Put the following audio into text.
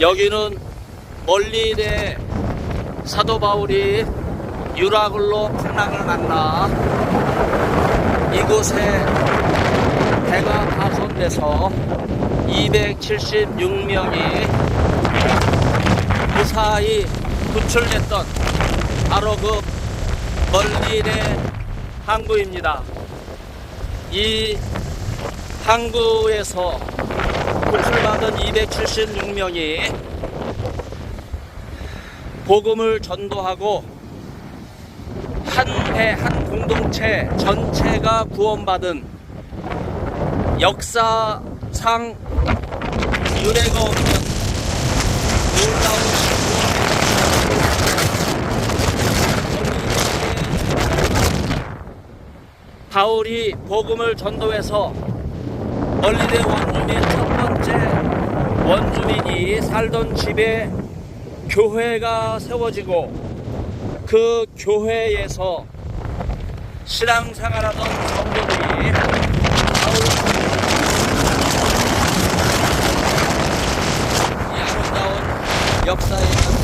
여기는 멀리에 사도 바울이 유라굴로 풍랑을 만나 이곳에 배가 파손돼서 276명이 무사히 구출됐던 바로 그 멀리의 항구입니다. 이 항구에서 구출받은 276명이 복음을 전도하고 한 배, 한 공동체 전체가 구원받은 역사상 유례가 없는 놀라운. 바울이 복음을 전도해서 첫 번째 원주민이 살던 집에 교회가 세워지고 그 교회에서 신앙생활하던 성도들이 아름다운 역사의